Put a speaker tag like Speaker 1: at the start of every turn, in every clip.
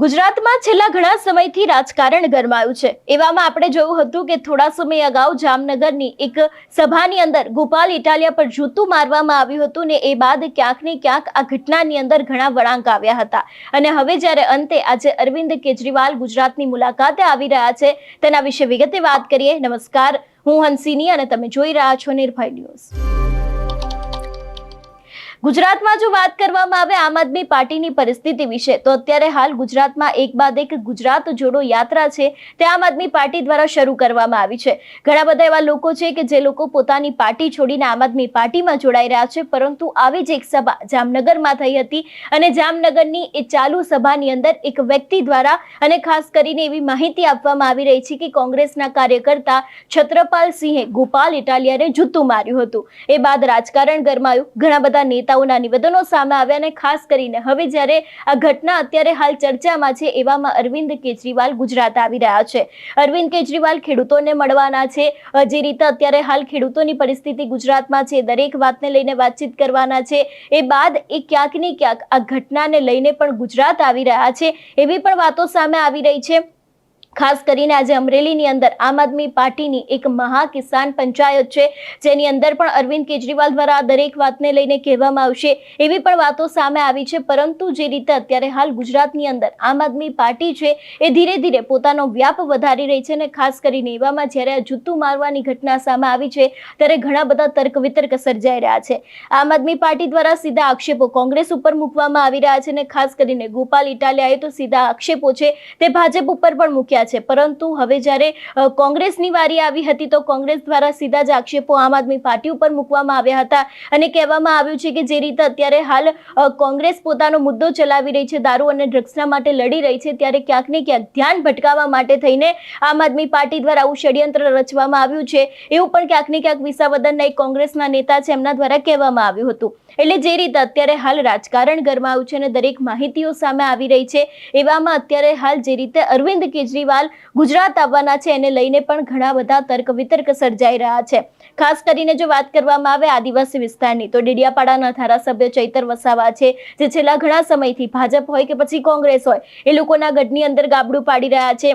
Speaker 1: ગુજરાતમાં છેલ્લા ઘણા સમયથી રાજકારણ ગરમાયું છે. એવામાં આપણે જોયું હતું કે થોડા સમય અગાઉ જામનગરની એક સભાની અંદર ગોપાલ ઇટાલિયા પર જૂતું મારવામાં આવ્યું હતું ને એ બાદ ક્યાંક ને ક્યાંક આ ઘટનાની અંદર ઘણા વળાંક આવ્યા હતા. અને હવે જ્યારે અંતે આજે અરવિંદ કેજરીવાલ ગુજરાતની મુલાકાતે આવી રહ્યા છે, તેના વિશે વિગતે વાત કરીએ. નમસ્કાર, હું હંસિની અને તમે જોઈ રહ્યા છો નિર્ભય ન્યૂઝ. ગુજરાતમાં જો વાત કરવામાં આવે આમ આદમી પાર્ટીની પરિસ્થિતિ વિશે, તો અત્યારે હાલ ગુજરાતમાં એક બાદ એક ગુજરાત જોડો યાત્રા છે તે આમ આદમી પાર્ટી દ્વારા શરૂ કરવામાં આવી છે. ઘણા બધા એવા લોકો છે કે જે લોકો પોતાની પાર્ટી છોડીને આમ આદમી પાર્ટીમાં જોડાઈ રહ્યા છે, પરંતુ આવી જ એક સભા જામનગરમાં થઈ હતી અને જામનગરની એ ચાલુ સભાની અંદર એક વ્યક્તિ દ્વારા અને ખાસ કરીને એવી માહિતી આપવામાં આવી રહી છે કે કોંગ્રેસના કાર્યકર્તા છત્રપાલ સિંહે ગોપાલ ઇટાલિયાને જૂતું માર્યું હતું. એ બાદ રાજકારણ ગરમાયું. ઘણા બધા નેતાઓના નિવેદનો સામે આવ્યા અને ખાસ કરીને હવે જ્યારે આ ઘટના અત્યારે હાલ ચર્ચામાં છે એવામાં અરવિંદ કેજરીવાલ ગુજરાત આવી રહ્યા છે. અરવિંદ કેજરીવાલ ખેડૂતોને મળવાના છે. જે રીતે અત્યારે હાલ ખેડૂતોની પરિસ્થિતિ ગુજરાતમાં છે, દરેક વાતને લઈને વાતચીત કરવાના છે. એ બાદ એ ક્યાંક ને ક્યાંક આ ઘટનાને લઈને પણ ગુજરાત આવી રહ્યા છે એવી પણ વાતો સામે આવી રહી છે. ખાસ કરીને આજે અમરેલીની અંદર આમ આદમી પાર્ટીની એક મહા કિસાન પંચાયત છે, જેની અંદર પણ અરવિંદ કેજરીવાલ દ્વારા દરેક વાતને લઈને કહેવામાં આવશે, એવી પણ વાતો સામે આવી છે, પરંતુ જે રીતે અત્યારે હાલ ગુજરાતની અંદર આમ આદમી પાર્ટી છે, એ ધીરે ધીરે પોતાનો વ્યાપ વધારી રહી છે અને ખાસ કરીને એવામાં જ્યારે આ જૂતું મારવાની ઘટના સામે આવી છે, ત્યારે ઘણા બધા તર્ક વિતર્ક સર્જાઈ રહ્યા છે. આમ આદમી પાર્ટી દ્વારા સીધા આક્ષેપો કોંગ્રેસ ઉપર મૂકવામાં આવી રહ્યા છે અને ખાસ કરીને ગોપાલ ઇટાલિયાએ તો સીધા આક્ષેપો છે, તે ભાજપ ઉપર પણ મૂક્યા છે. પરંતુ હવે જ્યારે કોંગ્રેસની વારી આવી હતી તો કોંગ્રેસ દ્વારા સીધા જ આક્ષેપો આમ આદમી પાર્ટી ઉપર મૂકવામાં આવ્યા હતા. અને કહેવામાં આવ્યું છે કે જે રીતે અત્યારે હાલ કોંગ્રેસ પોતાનો મુદ્દો ચલાવી રહી છે, દારૂ અને ડ્રગ્સના માટે લડી રહી છે, ત્યારે ક્યાંક ને ક્યાંક ધ્યાન ભટકાવવા માટે થઈને આમ આદમી પાર્ટી દ્વારા આવું ષડયંત્ર રચવામાં આવ્યું છે. એવું પણ ક્યાંક ને ક્યાંક વિસાવદનના એક કોંગ્રેસના નેતા છે, એમના દ્વારા કહેવામાં આવ્યું હતું. એટલે જે રીતે અત્યારે હાલ રાજકારણ ગરમાયું છે અને દરેક માહિતીઓ સામે આવી રહી છે, એવામાં અત્યારે હાલ જે રીતે અરવિંદ કેજરીવાલ ગુજરાત આવવાના છે. એને લઈને પણ ઘણા બધા તર્ક વિતર્ક સર્જાઈ રહ્યા છે. ખાસ કરીને જો વાત કરવામાં આવે આદિવાસી વિસ્તારની, તો ડેડિયાપાડાના ધારાસભ્ય ચૈતર વસાવા છે, જે છેલ્લા ઘણા સમયથી ભાજપ હોય કે પછી કોંગ્રેસ હોય, એ લોકોના ગઢની અંદર ગાબડું પાડી રહ્યા છે.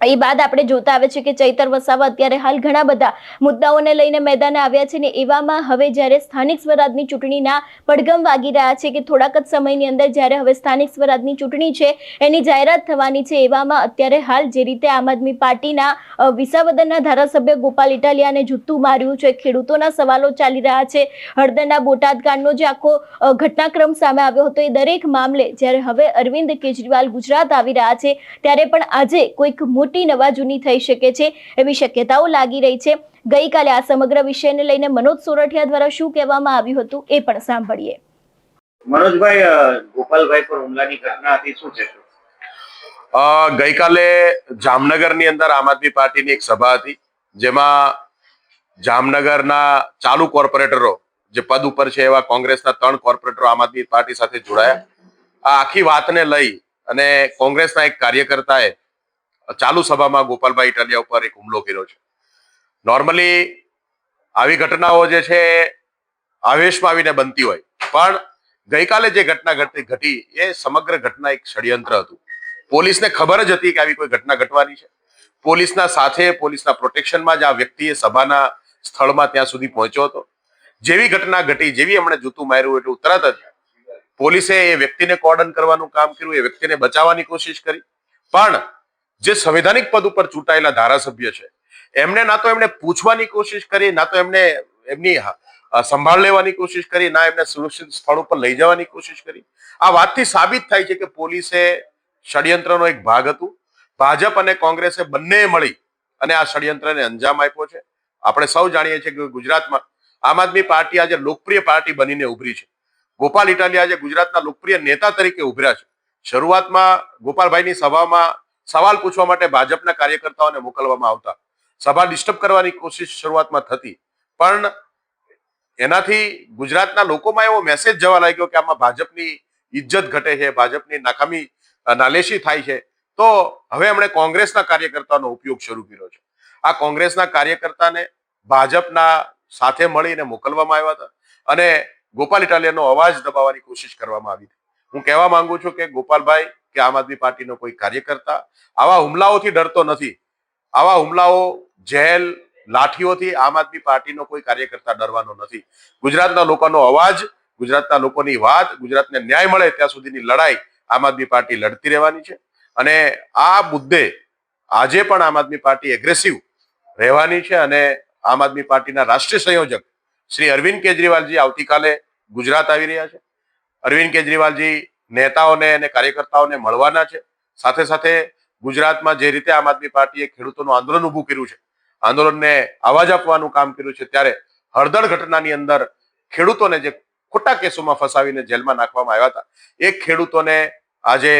Speaker 1: એ બાદ આપણે જોતા આવે છે કે ચૈતર વસાવા અત્યારે હાલ ઘણા બધા મુદ્દાઓને લઈને મેદાને આવ્યા છે ને એવામાં હવે જ્યારે સ્થાનિક સ્વરાજની ચૂંટણીના પડઘમ વાગી રહ્યા છે કે થોડાક જ સમયની અંદર જ્યારે હવે સ્થાનિક સ્વરાજની ચૂંટણી છે, એની જાહેરાત થવાની છે, એવામાં અત્યારે હાલ જે રીતે આમ આદમી પાર્ટીના વિસાવદનના ધારાસભ્ય ગોપાલ ઇટાલિયાને જૂતું માર્યું છે, ખેડૂતોના સવાલો ચાલી રહ્યા છે, હળદરના બોટાદ કાંડનો જે આખો ઘટનાક્રમ સામે આવ્યો હતો, એ દરેક મામલે જ્યારે હવે અરવિંદ કેજરીવાલ ગુજરાત આવી રહ્યા છે, ત્યારે પણ આજે કોઈક મોટી નવાજૂની થઈ શકે છે એવી શક્યતાઓ લાગી રહી છે. ગઈકાલે આ સમગ્ર વિષયને લઈને મનોજ સોરઠિયા દ્વારા શું કહેવામાં આવ્યું હતું એ પણ સાંભળીએ.
Speaker 2: મનોજભાઈ ગોપાલભાઈ પર હુમલાની ઘટના હતી શું છે?
Speaker 3: ગઈકાલે જામનગરની અંદર આમ આદમી પાર્ટીની એક સભા હતી જેમાં જામનગરના ચાલુ કોર્પોરેટરો જે પદ ઉપર છે એવા કોંગ્રેસના ત્રણ કોર્પોરેટરો આમ આદમી પાર્ટી સાથે જોડાયા. આ આખી વાતને લઈ અને કોંગ્રેસના એક કાર્યકર્તાએ ચાલુ સભામાં ગોપાલભાઈ ઇટાલિયા ઉપર એક હુમલો કર્યો છે. નોર્મલી આવી ઘટનાઓ જે છે આવેશમાં આવીને બનતી હોય. પણ ગઈકાલે જે ઘટના ઘટી એ સમગ્ર ઘટના એક ષડયંત્ર હતું. પોલીસને ખબર જ હતી કે આવી કોઈ ઘટના ઘટવાની છે. પોલીસના સાથે, પોલીસના પ્રોટેક્શનમાં જ આ વ્યક્તિએ સભાના સ્થળમાં ત્યાં સુધી પહોંચ્યો હતો. જેવી ઘટના ઘટી, જેવી એમણે જૂતું માર્યું એટલું તરત જ પોલીસે એ વ્યક્તિને કોર્ડન કરવાનું કામ કર્યું, એ વ્યક્તિને બચાવવાની કોશિશ કરી. પણ જે સંવિધાનિક પદ ઉપર ચૂંટાયેલા ધારાસભ્ય છે, એમને ના તો એમણે પૂછવાની કોશિશ કરી, ના તો એમને એમની સંભાળ લેવાની કોશિશ કરી, ના એમને સુરક્ષિત સ્થળ ઉપર લઈ જવાની કોશિશ કરી. આ વાતથી સાબિત થાય છે કે પોલીસે ષડયંત્રનો એક ભાગ હતું. ભાજપ અને કોંગ્રેસે બંને મળી અને આ ષડયંત્રને અંજામ આપ્યો છે. આપણે સૌ જાણીએ છીએ કે ગુજરાતમાં આમ આદમી પાર્ટી આજે લોકપ્રિય પાર્ટી બનીને ઉભરી છે. ગોપાલ ઇટાલિયા આજે ગુજરાતના લોકપ્રિય નેતા તરીકે ઉભર્યા છે. શરૂઆતમાં ગોપાલભાઈની સભામાં સવાલ પૂછવા માટે ભાજપના કાર્યકર્તાઓને મોકલવામાં આવતા. સભા ડિસ્ટર્બ કરવાની કોશિશ શરૂઆતમાં થતી. પણ એનાથી ગુજરાતના લોકોમાં એવો મેસેજ જવા લાગ્યો કે આમાં ભાજપની ઇજ્જત ઘટે છે, ભાજપની નાકામી નાલેશી થાય છે. તો હવે એમણે કોંગ્રેસના કાર્યકર્તાનો ઉપયોગ શરૂ કર્યો છે. આ કોંગ્રેસના કાર્યકર્તાને ભાજપના સાથે મળીને મોકલવામાં આવ્યા હતા અને ગોપાલ ઇટાલિયાનો અવાજ દબાવવાની કોશિશ કરવામાં આવી હતી. હું કહેવા માંગુ છું કે ગોપાલભાઈ, કે આમ આદમી પાર્ટીનો કોઈ કાર્યકર્તા, આવા હુમલાઓથી ડરતો નથી. આવા હુમલાઓ, જેલ, લાઠીઓથી આમ આદમી પાર્ટીનો કોઈ કાર્યકર્તા ડરવાનો નથી. ગુજરાતના લોકોનો અવાજ, ગુજરાતના લોકોની વાત, ગુજરાતને ન્યાય મળે ત્યાં સુધીની લડાઈ આમ આદમી પાર્ટી લડતી રહેવાની છે. અને આ મુદ્દે આજે પણ આમ આદમી પાર્ટી એગ્રેસિવ રહેવાની છે અને આમ આદમી પાર્ટીના રાષ્ટ્રીય સંયોજક શ્રી અરવિંદ કેજરીવાલજી આવતીકાલે ગુજરાત આવી રહ્યા છે. અરવિંદ કેજરીવાલજી નેતાઓને અને કાર્યકર્તાઓને મળવાના છે. સાથે સાથે ગુજરાતમાં જે રીતે આમ આદમી પાર્ટીએ ખેડૂતોનું આંદોલન ઊભું કર્યું છે, આંદોલનને અવાજ આપવાનું કામ કર્યું છે, ત્યારે હળદળ ઘટનાની અંદર ખેડૂતોને જે ખોટા કેસોમાં ફસાવીને જેલમાં નાખવામાં આવ્યા હતા, એ ખેડૂતોને આજે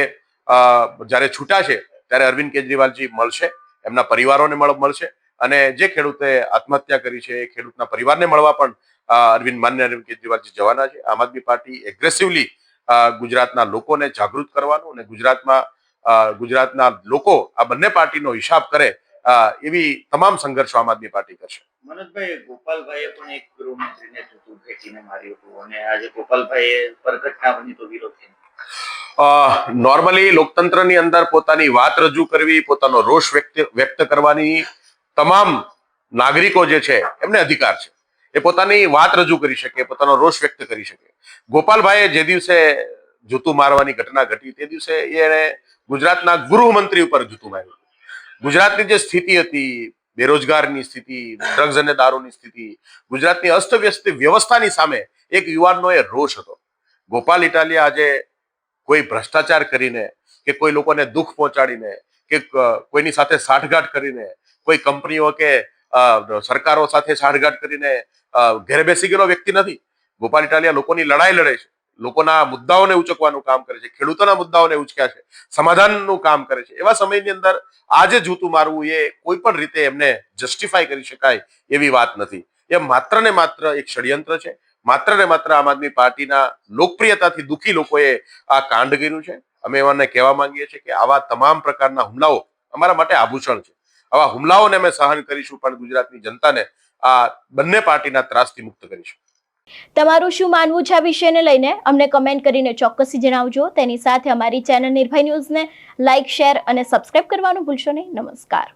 Speaker 3: જ્યારે છૂટા છે, ત્યારે અરવિંદ કેજરીવાલજી મળશે, એમના પરિવારોને મળ- મળશે અને જે ખેડૂતે આત્મહત્યા કરી છે એ ખેડૂતના પરિવારને મળવા પણ અરવિંદ માન્ય અરવિંદ કેજરીવાલજી જવાના છે. આમ આદમી પાર્ટી એગ્રેસિવલી ગુજરાતના લોકોને જાગૃત કરવાનું અને ગુજરાતમાં ગુજરાતના લોકો આ બંને પાર્ટીનો હિસાબ કરે એવી તમામ સંઘર્ષો આમ આદમી પાર્ટી કરશે.
Speaker 2: મનોજભાઈ ગોપાલભાઈએ પણ એક ગૃહમંત્રીને જૂતું ફેંકીને માર્યું હતું અને આજે ગોપાલભાઈએ પ્રગટના બની તો વિરોધ
Speaker 3: નોર્મલી લોકતંત્રની અંદર પોતાની વાત રજૂ કરવી પોતાનો રોષ વ્યક્ત વ્યક્ત કરવાની તમામ નાગરિકો જે છે, એમને અધિકાર છે. એ પોતાની વાત રજૂ કરી શકે, પોતાનો રોષ વ્યક્ત કરી શકે. ગોપાલભાઈએ જે દિવસે જૂતું મારવાની ઘટના ઘટી, તે દિવસે એણે ગુજરાતના ગૃહમંત્રી ઉપર જૂતું માર્યું. ગુજરાતની જે સ્થિતિ હતી, બેરોજગારની સ્થિતિ, ડ્રગ્સ અને દારૂની સ્થિતિ, ગુજરાતની અસ્તવ્યસ્ત વ્યવસ્થાની સામે એક યુવાનનો એ રોષ હતો. ગોપાલ ઇટાલિયા આજે કોઈ ભ્રષ્ટાચાર કરીને કે કોઈ લોકોને દુઃખ પહોંચાડીને કે કોઈની સાથે સાઠગાંઠ કરીને, કોઈ કંપનીઓ કે સરકારો સાથે સાઠગાંઠ કરીને ઘેર બેસી ગયેલો વ્યક્તિ નથી. ગોપાલ ઇટાલિયા લોકોની લડાઈ લડે છે. લોકોના મુદ્દાઓને ઉચકવાનું કામ કરે છે. ખેડૂતોના મુદ્દાઓને ઉચક્યા છે. સમાધાનનું કામ કરે છે. એવા સમયની અંદર આજે જૂતું મારવું એ કોઈ પણ રીતે એમને જસ્ટિફાય કરી શકાય એવી વાત નથી. એ માત્ર ને માત્ર એક ષડયંત્ર છે. માત્ર ને માત્ર આમ આદમી પાર્ટીના લોકપ્રિયતાથી દુઃખી લોકોએ આ કાંડ કર્યું છે. અમે એમને કહેવા માંગીએ છીએ કે આવા તમામ પ્રકારના હુમલાઓ અમારા માટે આભૂષણ છે. આવા હુમલાઓને અમે સહન કરીશું પણ ગુજરાતની જનતાને આ બંને પાર્ટીના ત્રાસથી મુક્ત કરીશું.
Speaker 1: તમારું શું માનવું છે આ વિષયને લઈને? અમને કમેન્ટ કરીને ચોક્કસથી જણાવજો. તેની સાથે અમારી ચેનલ નિર્ભય ન્યૂઝને લાઇક શેર અને સબસ્ક્રાઇબ કરવાનું ભૂલશો નહીં. નમસ્કાર.